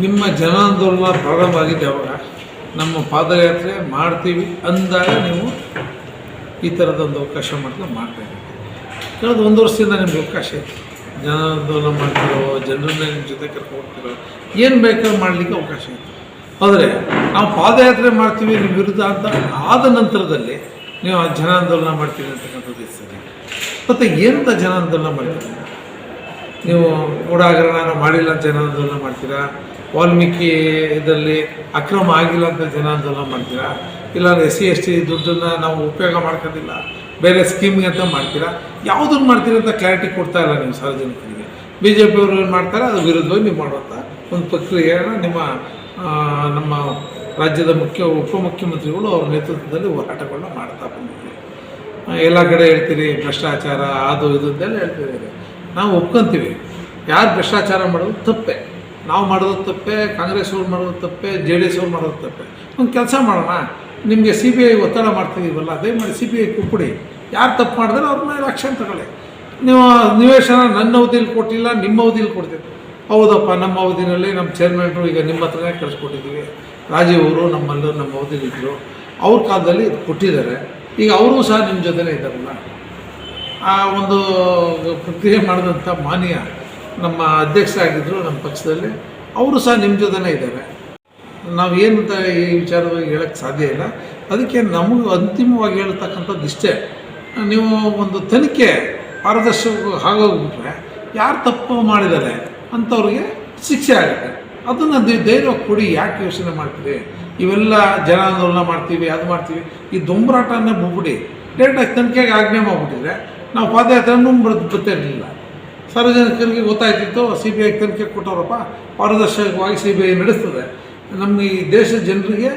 ನಿಮ್ಮ ಜನಾಂದೋಲನ ಪ್ರಾರಂಭ ಆಗಿದೆ ಅವಾಗ. ನಮ್ಮ ಪಾದಯಾತ್ರೆ ಮಾಡ್ತೀವಿ ಅಂದಾಗ ನೀವು ಈ ಥರದೊಂದು ಅವಕಾಶ ಮಾಡ್ಕೊಂಡು ಮಾಡ್ತಾ ಇದ್ದೀವಿ ಕಳೆದ ಒಂದು ವರ್ಷದಿಂದ ನಿಮ್ಗೆ ಅವಕಾಶ ಇತ್ತು. ಜನಾಂದೋಲನ ಮಾಡ್ತಿರೋ, ಜನರನ್ನ ನಿಮ್ಮ ಜೊತೆ ಕರ್ಕೊಂಡು ಹೋಗ್ತಿರೋ, ಏನು ಬೇಕಾದ್ರೂ ಮಾಡಲಿಕ್ಕೆ ಅವಕಾಶ ಇತ್ತು. ಆದರೆ ನಾವು ಪಾದಯಾತ್ರೆ ಮಾಡ್ತೀವಿ ನಿಮ್ಮ ವಿರುದ್ಧ ಅಂತ ಆದ ನಂತರದಲ್ಲಿ ನೀವು ಆ ಜನಾಂದೋಲನ ಮಾಡ್ತೀವಿ ಅಂತಕ್ಕಂಥದ್ದು ಸರಿ ಮತ್ತು ಏನಂತ ಜನಾಂದೋಲನ ಮಾಡ್ತೀವಿ ನೀವು ಗೂಢಾಗರಣ ಮಾಡಿಲ್ಲ ಅಂತ ಜನಾಂದೋಲನ ಮಾಡ್ತೀರಾ? ವಾಲ್ಮೀಕಿ ಇದರಲ್ಲಿ ಅಕ್ರಮ ಆಗಿಲ್ಲ ಅಂತ ಜನಾಂದೋಲನ ಮಾಡ್ತೀರಾ? ಇಲ್ಲ ಎಸ್ ಸಿ, ಎಸ್ ಟಿ ದುಡ್ಡನ್ನು ನಾವು ಉಪಯೋಗ ಮಾಡ್ಕೋದಿಲ್ಲ ಬೇರೆ ಸ್ಕೀಮ್ಗೆ ಅಂತ ಮಾಡ್ತೀರಾ? ಯಾವುದನ್ನು ಮಾಡ್ತೀರಾ ಅಂತ ಕ್ಲಾರಿಟಿ ಕೊಡ್ತಾ ಇಲ್ಲ ನೀವು ಸಾರ್ವಜನಿಕರಿಗೆ. ಬಿ ಜೆ ಪಿಯವರು ಏನು ಮಾಡ್ತಾರೆ? ಅದು ವಿರುದ್ಧವಾಗಿ ನೀವು ಮಾಡುವಂಥ ಒಂದು ಪ್ರಕ್ರಿಯೆಯನ್ನು ನಿಮ್ಮ ನಮ್ಮ ರಾಜ್ಯದ ಮುಖ್ಯ ಉಪಮುಖ್ಯಮಂತ್ರಿಗಳು ಅವ್ರ ನೇತೃತ್ವದಲ್ಲಿ ಹೋರಾಟಗಳನ್ನ ಮಾಡ್ತಾ ಬಂದಿದ್ದೀವಿ ಎಲ್ಲ ಕಡೆ ಹೇಳ್ತೀರಿ ಭ್ರಷ್ಟಾಚಾರ, ಅದು, ಇದು ಅಂತೆಲ್ಲ ಹೇಳ್ತಿದ್ದೀರಿ ನಾವು ಒಪ್ಕೊಂತೀವಿ. ಯಾರು ಭ್ರಷ್ಟಾಚಾರ ಮಾಡೋದು ತಪ್ಪೆ. ನಾವು ಮಾಡೋದು ತಪ್ಪೆ, ಕಾಂಗ್ರೆಸ್ ಅವ್ರು ಮಾಡೋದು ತಪ್ಪೆ, ಜೆ ಡಿ ಎಸ್ ಅವ್ರು ಮಾಡೋದು ತಪ್ಪೆ. ಒಂದು ಕೆಲಸ ಮಾಡೋಣ. ನಿಮಗೆ ಸಿ ಬಿ ಐ ಒತ್ತಡ ಮಾಡ್ತಿದ್ದೀವಲ್ಲ ದಯಮಾಡಿ ಮಾಡಿ ಸಿ ಬಿ ಐ ಕುಪ್ಪಡಿ ಯಾರು ತಪ್ಪು ಮಾಡಿದ್ರೆ ಅವ್ರ ಮೇಲೆ ಆಕ್ಷನ್ ತಗೊಳ್ಳಿ. ನೀವು ನಿವೇಶನ ನನ್ನ ಅವಧಿಯಲ್ಲಿ ಕೊಟ್ಟಿಲ್ಲ, ನಿಮ್ಮ ಅವಧಿಯಲ್ಲಿ ಕೊಡ್ತೀವಿ ಹೌದಪ್ಪ, ನಮ್ಮ ಅವಧಿನಲ್ಲಿ ನಮ್ಮ ಚೇರ್ಮನ್ರು ಈಗ ನಿಮ್ಮ ಹತ್ರನೇ ಕಳಿಸ್ಕೊಟ್ಟಿದ್ದೀವಿ. ರಾಜೀವ್ ಅವರು ನಮ್ಮಲ್ಲೂ ನಮ್ಮ ಅವಧಿಲಿ ಇದ್ದರು ಅವ್ರ ಕಾಲದಲ್ಲಿ ಇದು ಕೊಟ್ಟಿದ್ದಾರೆ. ಈಗ ಅವರು ಸಹ ನಿಮ್ಮ ಜೊತೆನೇ ಇದ್ದಾರಲ್ಲ. ಆ ಒಂದು ಪ್ರಕ್ರಿಯೆ ಮಾಡಿದಂಥ ಮಾನ್ಯ ನಮ್ಮ ಅಧ್ಯಕ್ಷ ಆಗಿದ್ದರು ನಮ್ಮ ಪಕ್ಷದಲ್ಲಿ, ಅವರು ಸಹ ನಿಮ್ಮ ಜೊತೆನೇ ಇದ್ದಾರೆ. ನಾವು ಅಂತ ಈ ವಿಚಾರವಾಗಿ ಹೇಳೋಕ್ಕೆ ಸಾಧ್ಯ ಇಲ್ಲ. ಅದಕ್ಕೆ ನಮಗೆ ಅಂತಿಮವಾಗಿ ಹೇಳ್ತಕ್ಕಂಥದ್ದು ಇಷ್ಟೇ. ನೀವು ಒಂದು ತನಿಖೆ ಪಾರದರ್ಶಕ ಆಗೋಗ್ಬಿಟ್ರೆ ಯಾರು ತಪ್ಪು ಮಾಡಿದ್ದಾರೆ ಅಂಥವ್ರಿಗೆ ಶಿಕ್ಷೆ ಆಗುತ್ತೆ. ಅದನ್ನು ಧೈರ್ಯ ಕೊಡಿ, ಯಾಕೆ ಯೋಚನೆ ಮಾಡ್ತೀರಿ? ಇವೆಲ್ಲ ಜನಾಂದೋಲನ ಮಾಡ್ತೀವಿ, ಅದು ಮಾಡ್ತೀವಿ. ಈ ದೊಂಬರಾಟನೇ ಬಿಟ್ಬಿಡಿ. ಡೈರೆಕ್ಟಾಗಿ ತನಿಖೆಗೆ ಆಜ್ಞೆ ಮಾಡಿಬಿಟ್ಟಿದ್ರೆ ನಾವು ಪಾದಯಾತ್ರೆನೂ ಬರೋದು ಗೊತ್ತಿರಲಿಲ್ಲ ಸಾರ್ವಜನಿಕರಿಗೆ ಗೊತ್ತಾಯ್ತಿತ್ತು ಸಿ ಬಿ ಐ ತನಿಖೆ ಕೊಟ್ಟವರಪ್ಪ. ಪಾರದರ್ಶಕವಾಗಿ ಸಿ ಬಿ ಐ ನಡೆಸ್ತದೆ. ನಮ್ಮ ಈ ದೇಶದ ಜನರಿಗೆ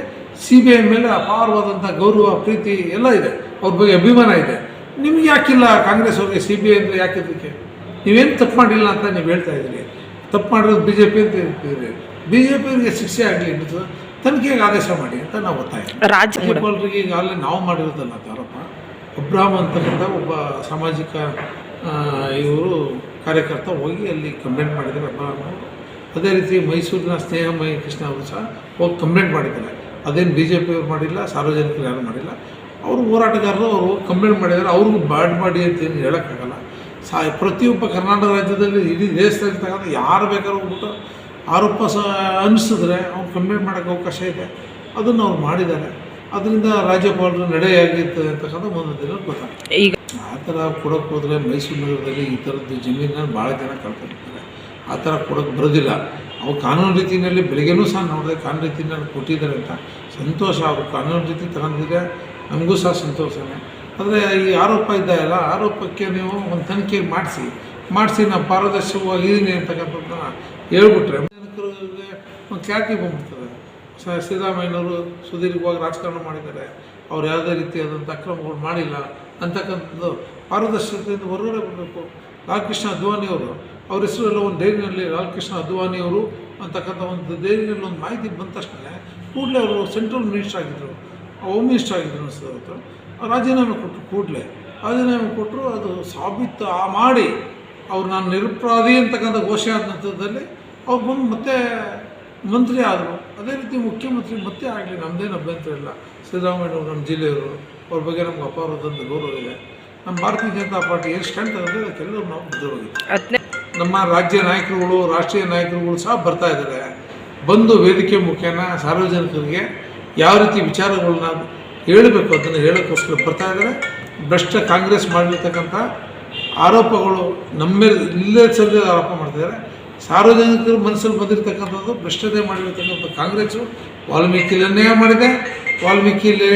ಸಿ ಬಿ ಐ ಮೇಲೆ ಅಪಾರವಾದಂಥ ಗೌರವ ಪ್ರೀತಿ ಎಲ್ಲ ಇದೆ. ಅವ್ರ ಬಗ್ಗೆ ಅಭಿಮಾನ ಇದೆ. ನಿಮ್ಗೆ ಯಾಕಿಲ್ಲ ಕಾಂಗ್ರೆಸ್ ಅವ್ರಿಗೆ ಸಿ ಬಿ ಐ ಅಂದರೆ ಯಾಕೆ ಇದಕ್ಕೆ ನೀವೇನು ತಪ್ಪು ಮಾಡಿಲ್ಲ ಅಂತ ನೀವು ಹೇಳ್ತಾ ಇದ್ದೀರಿ. ತಪ್ಪು ಮಾಡಿರೋದು ಬಿ ಜೆ ಪಿ ಅಂತ ಹೇಳ್ತಿದ್ದೀರಿ. ಬಿ ಜೆ ಪಿಯವರಿಗೆ ಶಿಕ್ಷೆ ಆಗಲಿ ಬಿಟ್ಟು ತನಿಖೆಗೆ ಆದೇಶ ಮಾಡಿ ಅಂತ ನಾವು ಗೊತ್ತಾಯ್ತು ರಾಜ್ಯಪಾಲರಿಗೆ ಈಗಾಗಲೇ ನಾವು ಮಾಡಿರೋದಲ್ಲ ತಾರಪ್ಪ ಅಬ್ರಾಹ್ಮ್ ಅಬ್ರಾಹಂ ಅಂತಕ್ಕಂಥ ಒಬ್ಬ ಸಾಮಾಜಿಕ ಇವರು ಕಾರ್ಯಕರ್ತ ಹೋಗಿ ಅಲ್ಲಿ ಕಂಪ್ಲೇಂಟ್ ಮಾಡಿದ್ದಾರೆ. ಎಲ್ಲರೂ ಅದೇ ರೀತಿ ಮೈಸೂರಿನ ಸ್ನೇಹಮಯ ಕೃಷ್ಣ ಅವರು ಸಹ ಹೋಗಿ ಕಂಪ್ಲೇಂಟ್ ಮಾಡಿದ್ದಾರೆ. ಅದೇನು ಬಿ ಜೆ ಪಿಯವ್ರು ಮಾಡಿಲ್ಲ, ಸಾರ್ವಜನಿಕರು ಯಾರು ಮಾಡಿಲ್ಲ. ಅವರು ಹೋರಾಟಗಾರರು, ಅವರು ಕಂಪ್ಲೇಂಟ್ ಮಾಡಿದ್ದಾರೆ. ಅವ್ರಿಗೂ ಬ್ಯಾಡ್ ಮಾಡಿ ಅಂತ ಏನು ಹೇಳೋಕ್ಕಾಗಲ್ಲ. ಸಾ, ಪ್ರತಿಯೊಬ್ಬ ಕರ್ನಾಟಕ ರಾಜ್ಯದಲ್ಲಿ ಇಡೀ ದೇಶದಲ್ಲಿ ತಗೊಂಡು ಯಾರು ಬೇಕಾದ್ರೂ ಹೋಗ್ಬಿಟ್ಟು ಆರೋಪ ಸಹ ಅನ್ನಿಸಿದ್ರೆ ಅವ್ರು ಕಂಪ್ಲೇಂಟ್ ಮಾಡೋಕ್ಕೆ ಅವಕಾಶ ಇದೆ. ಅದನ್ನು ಅವ್ರು ಮಾಡಿದ್ದಾರೆ. ಅದರಿಂದ ರಾಜ್ಯಪಾಲರು ನಡೆಯಾಗಿತ್ತು ಅಂತಕ್ಕಂಥ ಒಂದು ದಿನ ಗೊತ್ತಾಗ್ತದೆ. ಈಗ ಆ ಥರ ಕೊಡೋಕೆ ಹೋದರೆ ಮೈಸೂರು ನಗರದಲ್ಲಿ ಈ ಥರದ್ದು ಜಮೀನನ್ನು ಭಾಳ ಜನ ಕಳ್ಕೊಂಡಿರ್ತಾರೆ ಆ ಥರ ಕೊಡೋಕೆ ಬರೋದಿಲ್ಲ. ಅವು ಕಾನೂನು ರೀತಿಯಲ್ಲಿ ಬೆಳಿಗ್ಗೆನೂ ಸಹ ನೋಡಿದೆ ಕಾನೂನು ರೀತಿಯಲ್ಲಿ ಕೊಟ್ಟಿದ್ದಾರೆ ಅಂತ. ಸಂತೋಷ ಅವರು ಕಾನೂನು ರೀತಿ ತಗೊಂಡಿದ್ರೆ ನಮಗೂ ಸಹ ಸಂತೋಷನೇ. ಆದರೆ ಈ ಆರೋಪ ಇದ್ದಾಯಲ್ಲ ಆರೋಪಕ್ಕೆ ನೀವು ಒಂದು ತನಿಖೆ ಮಾಡಿಸಿ. ಮಾಡಿಸಿ ನಾವು ಪಾರದರ್ಶಕವಾಗಿದ್ದೀನಿ ಅಂತಕ್ಕಂಥದ್ದನ್ನು ಹೇಳ್ಬಿಟ್ರೆ ಒಂದು ಕ್ಲಾರಿಟಿ ಬಂದ್ಬಿಡ್ತದೆ. ಸ ಸಿದ್ದರಾಮಯ್ಯನವರು ಸುದೀರ್ಘವಾಗಿ ರಾಜಕಾರಣ ಮಾಡಿದ್ದಾರೆ. ಅವ್ರು ಯಾವುದೇ ರೀತಿಯಾದಂಥ ಅಕ್ರಮಗಳು ಮಾಡಿಲ್ಲ ಅಂತಕ್ಕಂಥದ್ದು ಪಾರದರ್ಶಕತೆಯಿಂದ ಹೊರಗಡೆ ಬರಬೇಕು ಲಾಲ್ಕೃಷ್ಣ ಅದ್ವಾನಿಯವರು ಅವ್ರ. ಹೆಸರೆಲ್ಲ ಒಂದು ಡೈರಿನಲ್ಲಿ ಲಾಲ್ಕೃಷ್ಣ ಅದ್ವಾನಿಯವರು ಅಂತಕ್ಕಂಥ ಒಂದು ಡೈರಿನಲ್ಲಿ ಒಂದು ಮಾಹಿತಿ ಬಂದ ತಕ್ಷಣ ಕೂಡಲೇ ಅವರು ಸೆಂಟ್ರಲ್ ಮಿನಿಸ್ಟರ್ ಆಗಿದ್ದರು ಹೋಮ್ ಮಿನಿಸ್ಟರ್ ಆಗಿದ್ದರು ಅನಿಸ್ತದೆ ಅವತ್ತು. ರಾಜೀನಾಮೆ ಕೊಟ್ಟರು ಕೂಡಲೇ. ರಾಜೀನಾಮೆ ಕೊಟ್ಟರು ಅದು ಸಾಬೀತು ಆ ಮಾಡಿ ಅವ್ರು ನಾನು ನಿರಪರಾಧಿ ಅಂತಕ್ಕಂಥ ಘೋಷಣೆ ಆದ ನಂತರದಲ್ಲಿ ಅವ್ರು ಬಂದು ಮತ್ತೆ ಮಂತ್ರಿ ಆದರು ಅದೇ ರೀತಿ ಮುಖ್ಯಮಂತ್ರಿ ಮತ್ತೆ ಆಗಲಿ ನಮ್ಮದೇನು ಅಭ್ಯಂತರ ಇಲ್ಲ. ಸಿದ್ದರಾಮಯ್ಯವರು ನಮ್ಮ ಜಿಲ್ಲೆಯವರು ಅವ್ರ ಬಗ್ಗೆ ನಮ್ಗೆ ಅಪಾರವಾದಂಥ ಗೌರವ ಇದೆ ನಮ್ಮ ಭಾರತೀಯ ಜನತಾ ಪಾರ್ಟಿ ಎಷ್ಟು ಸ್ಟ್ರೆಂತ್ ಅಂದರೆ ಅದಕ್ಕೆಲ್ಲರೂ ನಾವು ಬದ್ಧವಾಗಿದ್ದೀವಿ ನಮ್ಮ ರಾಜ್ಯ ನಾಯಕರುಗಳು ರಾಷ್ಟ್ರೀಯ ನಾಯಕರುಗಳು ಸಹ ಬರ್ತಾ ಇದ್ದಾರೆ. ಬಂದು ವೇದಿಕೆ ಮುಖೇನ ಸಾರ್ವಜನಿಕರಿಗೆ ಯಾವ ರೀತಿ ವಿಚಾರಗಳನ್ನ ಹೇಳಬೇಕು ಅದನ್ನು ಹೇಳೋಕ್ಕೋಸ್ಕರ ಬರ್ತಾ ಇದ್ದಾರೆ. ಭ್ರಷ್ಟ ಕಾಂಗ್ರೆಸ್ ಮಾಡಿರ್ತಕ್ಕಂಥ ಆರೋಪಗಳು ನಮ್ಮ ಮೇಲೆ ಇಲ್ಲೇ ಸಲ್ಲದೆ ಆರೋಪ ಮಾಡ್ತಿದ್ದಾರೆ. ಸಾರ್ವಜನಿಕರ ಮನಸ್ಸಲ್ಲಿ ಬಂದಿರತಕ್ಕಂಥದ್ದು, ಭ್ರಷ್ಟತೆ ಮಾಡಿರತಕ್ಕಂಥ ಕಾಂಗ್ರೆಸ್ಸು. ವಾಲ್ಮೀಕಿಲನ್ನೇ ಮಾಡಿದೆ. ವಾಲ್ಮೀಕಿಲಿ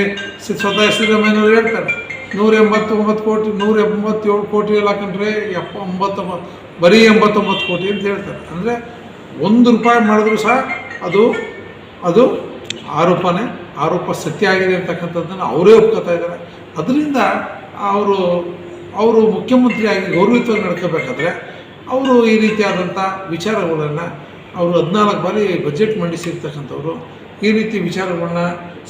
ಸ್ವತಃ ಸಿದ್ದರಾಮಯ್ಯನವರು ಹೇಳ್ತಾರೆ ನೂರ ಎಂಬತ್ತೊಂಬತ್ತು ಕೋಟಿ ನೂರ ಎಂಬತ್ತೇಳು ಕೋಟಿ ಎಲ್ಲ ಕಂಡ್ರೆ ಎಪ್ಪ ಒಂಬತ್ತೊಂಬತ್ತು ಬರೀ ಎಂಬತ್ತೊಂಬತ್ತು ಕೋಟಿ ಅಂತ ಹೇಳ್ತಾರೆ. ಅಂದರೆ ಒಂದು ರೂಪಾಯಿ ಮಾಡಿದ್ರು ಸಹ ಅದು ಅದು ಆರೋಪನೇ, ಆರೋಪ ಸತ್ಯ ಆಗಿದೆ ಅಂತಕ್ಕಂಥದ್ದನ್ನು ಅವರೇ ಒಪ್ಕೋತಾ ಇದ್ದಾರೆ. ಅದರಿಂದ ಅವರು ಅವರು ಮುಖ್ಯಮಂತ್ರಿಯಾಗಿ ಗೌರವಿತವಾಗಿ ನಡ್ಕೋಬೇಕಾದ್ರೆ ಅವರು ಈ ರೀತಿಯಾದಂಥ ವಿಚಾರಗಳನ್ನು ಅವರು ಹದಿನಾಲ್ಕು ಬಾರಿ ಬಜೆಟ್ ಮಂಡಿಸಿರ್ತಕ್ಕಂಥವ್ರು ಈ ರೀತಿ ವಿಚಾರಗಳನ್ನ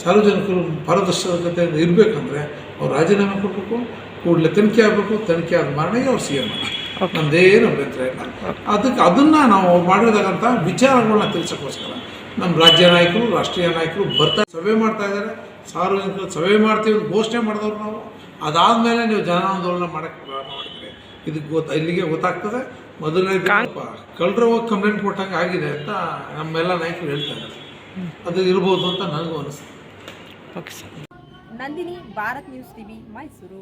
ಸಾರ್ವಜನಿಕರು ಪಾರದರ್ಶಕತೆ ಇರಬೇಕಂದ್ರೆ ಅವ್ರು ರಾಜೀನಾಮೆ ಕೊಡಬೇಕು ಕೂಡಲೇ ತನಿಖೆ ಆಗಬೇಕು ತನಿಖೆ ಆದ ಮಾರನೆಗೆ ಅವ್ರು ಸಿ ಎಂ ನಮ್ದೇನು ಅಭ್ಯಂತರ ಇಲ್ಲ. ಅದಕ್ಕೆ ಅದನ್ನು ನಾವು ಮಾಡಿರ್ತಕ್ಕಂಥ ವಿಚಾರಗಳನ್ನ ತಿಳಿಸೋಕ್ಕೋಸ್ಕರ ನಮ್ಮ ರಾಜ್ಯ ನಾಯಕರು ರಾಷ್ಟ್ರೀಯ ನಾಯಕರು ಬರ್ತಾ ಸಭೆ ಮಾಡ್ತಾ ಇದ್ದಾರೆ. ಸಾರ್ವಜನಿಕರು ಸಭೆ ಮಾಡ್ತೀವಿ ಅಂತ ಘೋಷಣೆ ಮಾಡಿದವ್ರು ನಾವು. ಅದಾದಮೇಲೆ ನೀವು ಜನಾಂದೋಲನ ಮಾಡೋಕ್ಕೆ ಪ್ರಾರಂಭ ಮಾಡಿದರೆ ಇದಕ್ಕೆ ಗೊತ್ತ ಇಲ್ಲಿಗೆ ಗೊತ್ತಾಗ್ತದೆ. ಮೊದಲನೇ ಕಳ್ಳರು ಹೋಗಿ ಕಂಪ್ಲೇಂಟ್ ಕೊಟ್ಟಂಗೆ ಆಗಿದೆ ಅಂತ ನಮ್ಮೆಲ್ಲ ನಾಯಕರು ಹೇಳ್ತಾರೆ. ಇದ್ದಾರೆ ಅದು ಇರ್ಬೋದು ಅಂತ ನನಗೂ ಅನಿಸ್ತು ನಂದಿನಿ ಭಾರತ್ ನ್ಯೂಸ್ ಟಿವಿ ಮೈಸೂರು.